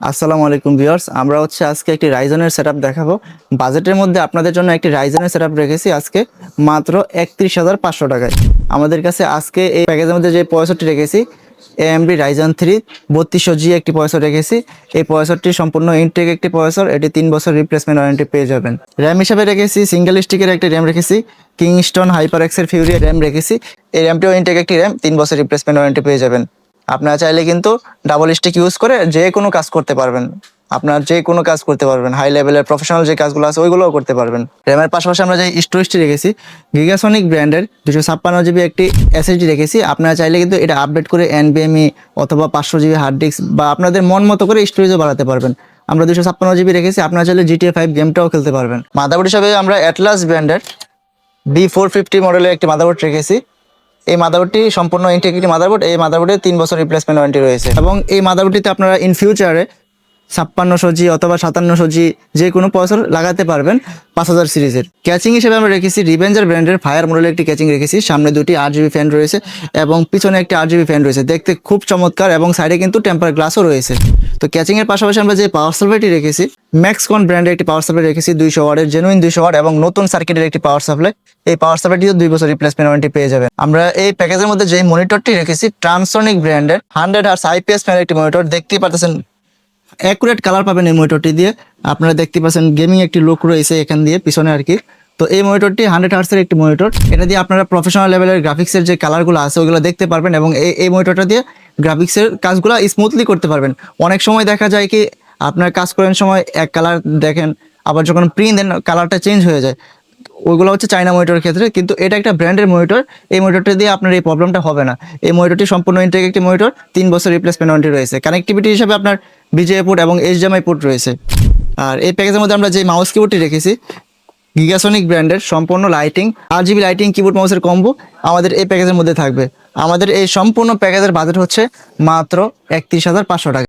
আসসালামু আলাইকুম ভিউয়ার্স, আমরা হচ্ছে আজকে একটি রাইজনের সেটআপ দেখাবো। বাজেটের মধ্যে আপনাদের জন্য একটি রাইজনের সেটআপ রেখেছি আজকে মাত্র একত্রিশ হাজার পাঁচশো টাকায়। আমাদের কাছে আজকে এই প্যাকেজের মধ্যে যে পয়সাটি রেখেছি এএমডি রাইজন থ্রি বত্রিশশো জি একটি পয়সা রেখেছি। এই পয়সাটি সম্পূর্ণ ইনটেক একটি পয়সর এটি তিন বছর রিপ্লেসমেন্ট ওয়ারেন্টি পেয়ে যাবেন। র্যাম হিসাবে রেখেছি সিঙ্গেল স্টিকের একটি র্যাম রেখেছি কিংস্টন হাইপার এক্সের ফিউরি র্যাম রেখেছি। এই র্যামটিও ইনটেক একটি র্যাম তিন বছর রিপ্লেসমেন্ট ওয়ারেন্টি পেয়ে যাবেন। আপনারা চাইলে কিন্তু ডাবল স্টিক ইউজ করে যে কোনো কাজ করতে পারবেন। আপনার যে কোনো কাজ করতে পারবেন। হাই লেভেলের প্রফেশনাল যে কাজগুলো আছে, ওইগুলোও করতে পারবেন। র্যামের পাশাপাশি আমরা যে স্টোরেজটি রেখেছি গিগাসনিক ব্র্যান্ডের দুশো ছাপ্পান্ন জিবি একটি এসএসডি রেখেছি। আপনারা চাইলে কিন্তু এটা আপডেট করে এনবিএমই অথবা পাঁচশো জিবি হার্ড ডিস্ক বা আপনাদের মন মতো করে স্টোরেজও বাড়াতে পারবেন। আমরা দুশো ছাপ্পান্ন জিবি রেখেছি। আপনারা চাইলে জিটিএ ফাইভ গেমটাও খেলতে পারবেন। মাদারবোর্ড হিসাবে আমরা অ্যাটলাস ব্র্যান্ডের বি ফোর ফিফটি মডেলের একটি মাদারবোর্ড রেখেছি। এই মাদারবোর্ডটি সম্পূর্ণ ইন্টিগ্রিটি মাদারবোর্ড। এই মাদারবোর্ডে তিন বছর রিপ্লেসমেন্ট ওয়ারেন্টি রয়েছে। এবং এই মাদারবোর্ডটিতে আপনারা ইন ফিউচারে ছাপ্পান্নশো জি অথবা সাতান্নশো জি যে কোনো প্রসেসর লাগাতে পারবেন পাঁচ হাজার সিরিজের। ক্যাচিং হিসেবে আমরা রেখেছি রিভেঞ্জার ব্র্যান্ডের ফায়ার মডেলের একটি ক্যাচিং রেখেছি। সামনে দুটি আট জিবি ফ্যান রয়েছে এবং পিছনে একটি আট জিবি ফ্যান রয়েছে। দেখতে খুব চমৎকার এবং সাইডে কিন্তু টেম্পার গ্লাসও রয়েছে। তো ক্যাচিং এর পাশাপাশি আমরা যে পাওয়ার সাপ্লাইটি রেখেছি ম্যাক্সকন ব্র্যান্ডের একটি পাওয়ার সাপ্লাই রেখেছি দুইশো ওয়ার্ডের জেনুইন দুইশো ওয়ার্ড এবং নতুন সার্কিটের একটি পাওয়ার সাপ্লাই এই পাওয়ার সাপ্লাইটিও দুই বছর রিপ্লেসমেন্ট ওয়ারেন্টি পেয়ে যাবেন। আমরা এই প্যাকেজের মধ্যে যে মনিটরটি রেখেছি ট্রান্সনিক ব্র্যান্ডের হান্ড্রেড হার্স আইপিএস ফ্যানের একটি মনিটর দেখতেই পাচ্ছেন অ্যাকুরেট কালার পাবেন এই মনিটরটি দিয়ে। আপনারা দেখতে পাচ্ছেন গেমিং একটি লুক রয়েছে এখান দিয়ে, পিছনে আর কি। তো এই মনিটরটি হান্ড্রেড হার্সের একটি মনিটর এটা দিয়ে আপনারা প্রফেশনাল লেভেলের গ্রাফিক্সের যে কালারগুলো আছে, ওগুলো দেখতে পারবেন এবং এই এই মনিটরটা দিয়ে গ্রাফিক্সের কাজগুলো স্মুথলি করতে পারবেন। অনেক সময় দেখা যায় কি, আপনার কাজ করেন সময় এক কালার দেখেন, আবার যখন প্রিন্ট দেন কালারটা চেঞ্জ হয়ে যায়। ওইগুলো হচ্ছে চাইনা মনিটরের ক্ষেত্রে, কিন্তু এটা একটা ব্র্যান্ডের মনিটর এই মনিটরটা দিয়ে আপনার এই প্রবলেমটা হবে না। এই মনিটরটি সম্পূর্ণ ইন্টেক একটি মনিটর তিন বছর রিপ্লেসমেন্ট ওয়ারেন্টি রয়েছে। কানেক্টিভিটি হিসাবে আপনার বিজে পোর্ট এবং জামাই পোর্ট রয়েছে। আর এই প্যাকেজের মধ্যে আমরা যে মাউস কিবোর্ডটি রেখেছি গিগাসনিক ব্র্যান্ডের সম্পূর্ণ lighting R GB lighting keyboard মাউসের কম্বো আমাদের এই প্যাকেজের মধ্যে থাকবে। আমাদের এই সম্পূর্ণ প্যাকেজের বাজেট হচ্ছে মাত্র একত্রিশ হাজার পাঁচশো টাকা।